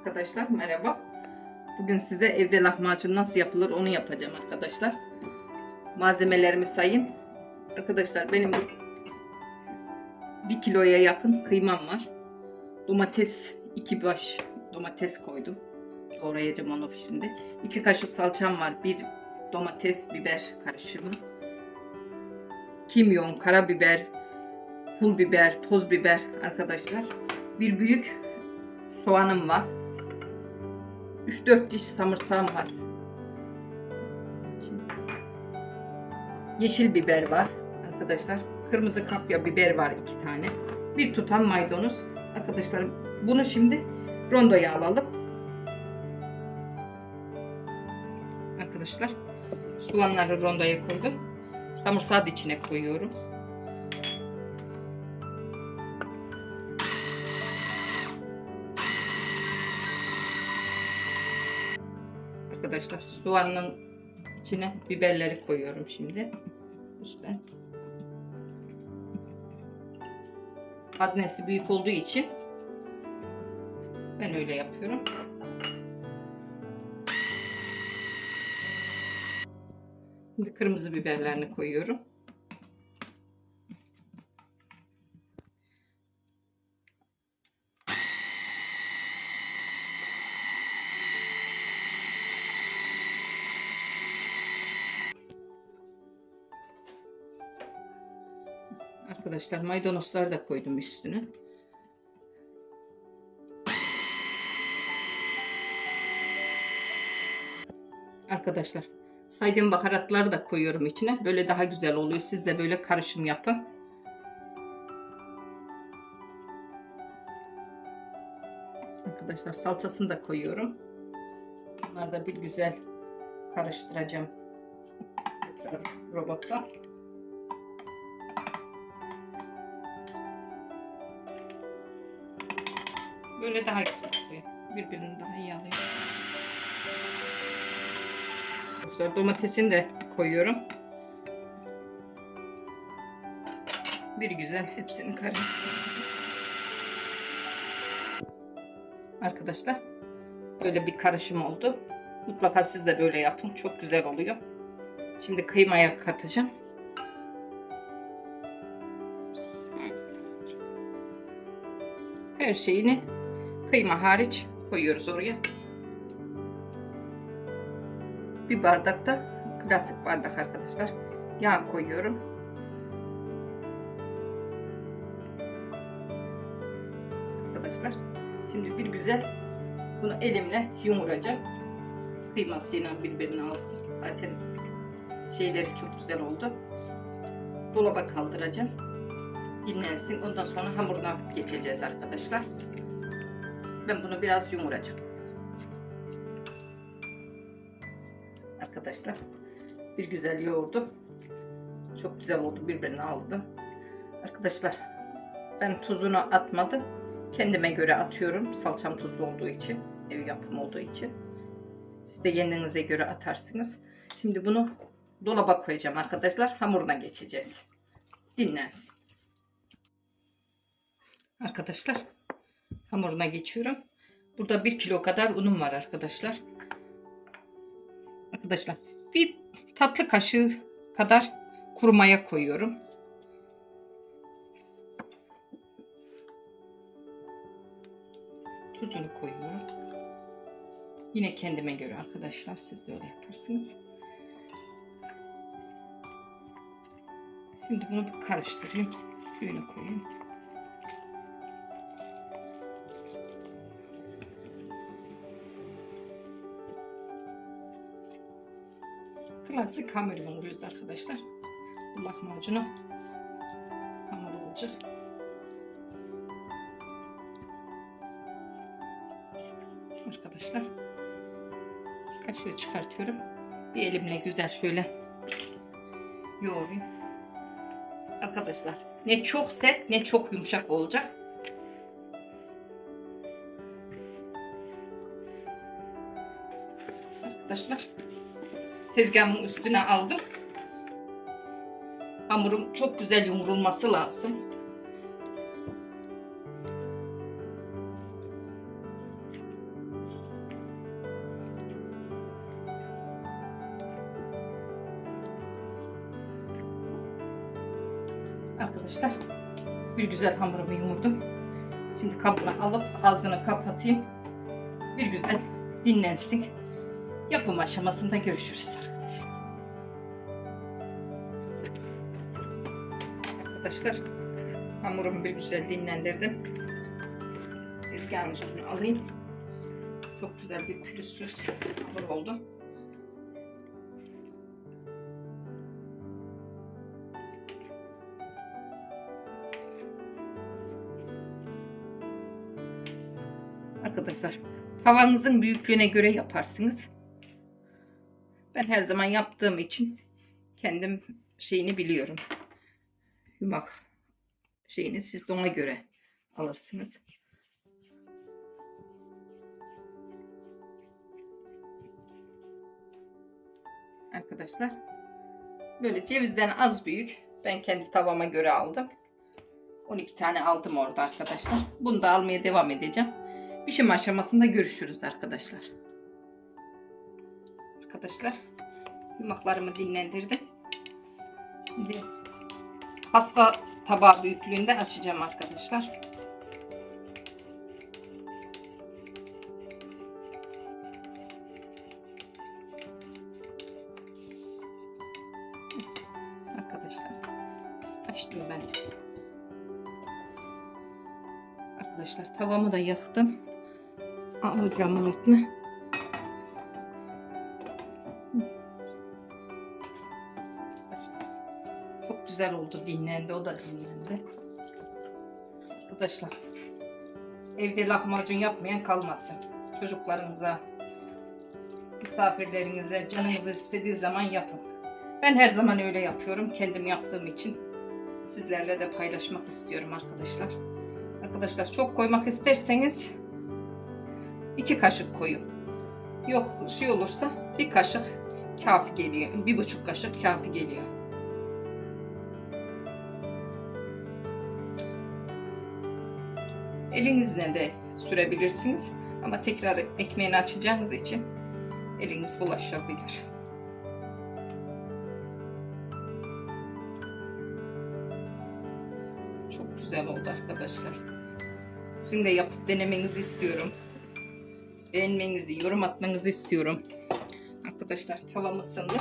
Arkadaşlar merhaba. Bugün size evde lahmacun nasıl yapılır onu yapacağım arkadaşlar. Malzemelerimi sayayım. Arkadaşlar benim bir kiloya yakın kıymam var. Domates iki baş domates koydum. Doğrayacağım onu şimdi. İki kaşık salçam var. Bir domates biber karışımı. Kimyon, karabiber, pul biber, toz biber arkadaşlar. Bir büyük soğanım var. 3-4 diş samırsağım var. Yeşil biber var arkadaşlar. Kırmızı kapya biber var iki tane. Bir tutam maydanoz. Arkadaşlar bunu şimdi rondoya alalım. Arkadaşlar soğanları rondoya koydum. Samırsağı içine koyuyorum. Arkadaşlar soğanın içine biberleri koyuyorum şimdi. Üstten. Haznesi büyük olduğu için ben öyle yapıyorum. Şimdi kırmızı biberlerini koyuyorum. Arkadaşlar maydanozları da koydum üstüne. Arkadaşlar saydığım baharatları da koyuyorum içine. Böyle daha güzel oluyor. Siz de böyle karışım yapın. Arkadaşlar salçasını da koyuyorum. Bunları da bir güzel karıştıracağım. Tekrar robotla. Böyle daha güzel oluyor. Birbirini daha iyi alıyor. Arkadaşlar domatesini de koyuyorum. Bir güzel hepsini karıştırıyorum. Arkadaşlar böyle bir karışım oldu. Mutlaka siz de böyle yapın. Çok güzel oluyor. Şimdi kıymaya katacağım. Her şeyini kıyma hariç koyuyoruz oraya. Bir bardak da klasik bardak arkadaşlar. Yağ koyuyorum. Arkadaşlar şimdi bir güzel bunu elimle yumuracağım. Kıymasıyla birbirini alsın. Zaten şeyleri çok güzel oldu. Dolaba kaldıracağım. Dinlensin. Ondan sonra hamuruna geçeceğiz arkadaşlar. Ben bunu biraz yumuracağım. Arkadaşlar bir güzel yoğurdum. Çok güzel oldu. Birbirini aldı. Arkadaşlar ben tuzunu atmadım. Kendime göre atıyorum. Salçam tuzlu olduğu için. Ev yapımı olduğu için. Siz de kendinize göre atarsınız. Şimdi bunu dolaba koyacağım arkadaşlar. Hamuruna geçeceğiz. Dinlensin. Arkadaşlar hamuruna geçiyorum. Burada bir kilo kadar unum var arkadaşlar. Arkadaşlar bir tatlı kaşığı kadar kuru maya koyuyorum. Tuzunu koyuyorum. Yine kendime göre arkadaşlar siz de öyle yaparsınız. Şimdi bunu karıştırayım. Suyunu koyayım. Klasik hamur yoğuruyoruz arkadaşlar. Bu lahmacunu hamur olacak. Arkadaşlar kaşığı çıkartıyorum. Bir elimle güzel şöyle yoğurayım. Arkadaşlar ne çok sert ne çok yumuşak olacak. Arkadaşlar tezgahımın üstüne aldım. Hamurum çok güzel yumurulması lazım. Arkadaşlar bir güzel hamurumu yumurdum. Şimdi kabına alıp ağzını kapatayım. Bir güzel dinlensin. Yapım aşamasında görüşürüz arkadaşlar. Arkadaşlar hamurumu bir güzel dinlendirdim. Tezgahın üstüne alayım. Çok güzel bir pürüzsüz hamur oldu. Arkadaşlar tavanızın büyüklüğüne göre yaparsınız. Ben her zaman yaptığım için kendim şeyini biliyorum. Yumak şeyini siz de ona göre alırsınız. Arkadaşlar böyle cevizden az büyük ben kendi tavama göre aldım. 12 tane aldım orada arkadaşlar. Bunu da almaya devam edeceğim. Pişim aşamasında görüşürüz arkadaşlar. Arkadaşlar yumaklarımı dinlendirdim. Şimdi pasta tabağı büyüklüğünde açacağım arkadaşlar. Arkadaşlar açtım ben. Arkadaşlar tavamı da yaktım. Ocağımın altına. Çok güzel oldu dinlendi o da dinlendi. Arkadaşlar evde lahmacun yapmayan kalmasın. Çocuklarınıza, misafirlerinize canınız istediği zaman yapın. Ben her zaman öyle yapıyorum. Kendim yaptığım için sizlerle de paylaşmak istiyorum arkadaşlar. Arkadaşlar çok koymak isterseniz iki kaşık koyun. Yok şey olursa bir kaşık kafi geliyor. Bir buçuk kaşık kafi geliyor. Elinizle de sürebilirsiniz. Ama tekrar ekmeğini açacağınız için eliniz bulaşabilir. Çok güzel oldu arkadaşlar. Sizin de yapıp denemenizi istiyorum. Beğenmenizi, yorum atmanızı istiyorum. Arkadaşlar tavam ısındı.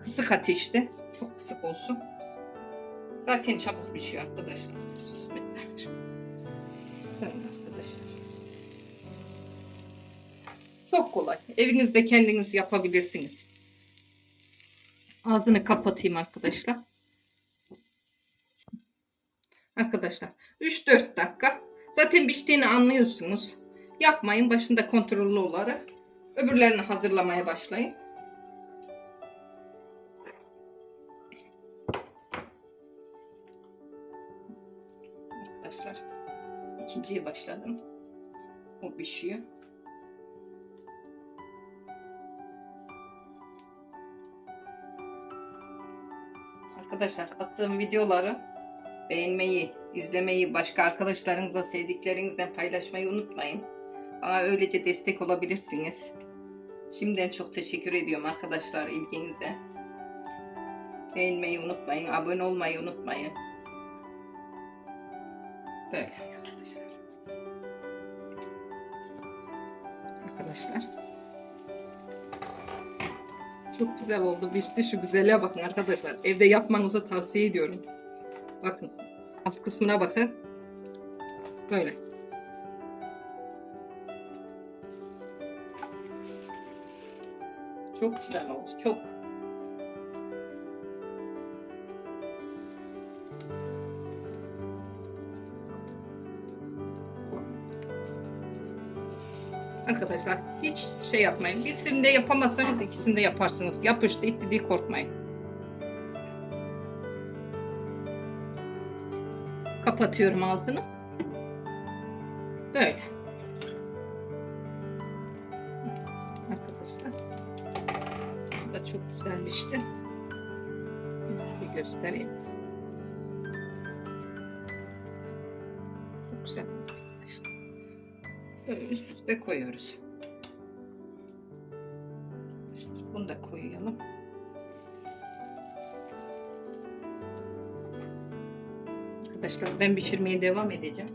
Kısık ateşte. Çok kısık olsun. Zaten çabuk pişiyor arkadaşlar. Bismillah. Böyle arkadaşlar. Çok kolay. Evinizde kendiniz yapabilirsiniz. Ağzını kapatayım arkadaşlar. Arkadaşlar 3-4 dakika. Zaten piştiğini anlıyorsunuz. Yakmayın. Başında kontrollü olarak. Öbürlerini hazırlamaya başlayın. İkinciye başladım. O pişiyor. Arkadaşlar attığım videoları beğenmeyi, izlemeyi, başka arkadaşlarınızla, sevdiklerinizden paylaşmayı unutmayın. Bana öylece destek olabilirsiniz. Şimdiden çok teşekkür ediyorum arkadaşlar ilginize. Beğenmeyi unutmayın, abone olmayı unutmayın. Böyle arkadaşlar. Arkadaşlar. Çok güzel oldu. Pişti şu güzelliğe bakın arkadaşlar. Evde yapmanızı tavsiye ediyorum. Bakın. Alt kısmına bakın. Böyle. Çok güzel oldu. Çok. Arkadaşlar hiç şey yapmayın. Birisini de yapamazsanız ikisini de yaparsınız. Yapıştı itti diye korkmayın. Kapatıyorum ağzını. Böyle. Arkadaşlar. Bu da çok güzel pişti. Size göstereyim. Çok güzel. Böyle üst üste koyuyoruz. Arkadaşlar bunu da koyalım. arkadaşlar. Ben pişirmeye devam edeceğim.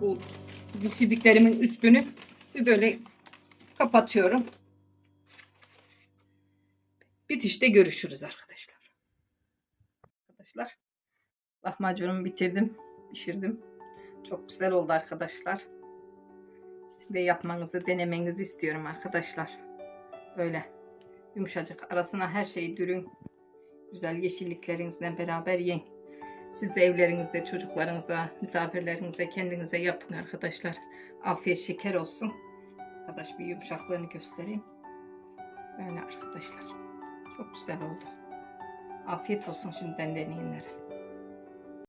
Bu pişirdiklerimin üstünü bir böyle kapatıyorum. Bitişte görüşürüz arkadaşlar. Arkadaşlar lahmacunumu bitirdim. Pişirdim. Çok güzel oldu arkadaşlar. De yapmanızı, denemenizi istiyorum arkadaşlar. Böyle yumuşacık. Arasına her şeyi dürün. Güzel yeşilliklerinizle beraber yiyin. Siz de evlerinizde çocuklarınıza, misafirlerinize, kendinize yapın arkadaşlar. Afiyet şeker olsun. Arkadaş bir yumuşaklığını göstereyim. Böyle arkadaşlar. Çok güzel oldu. Afiyet olsun şimdiden deneyenlere.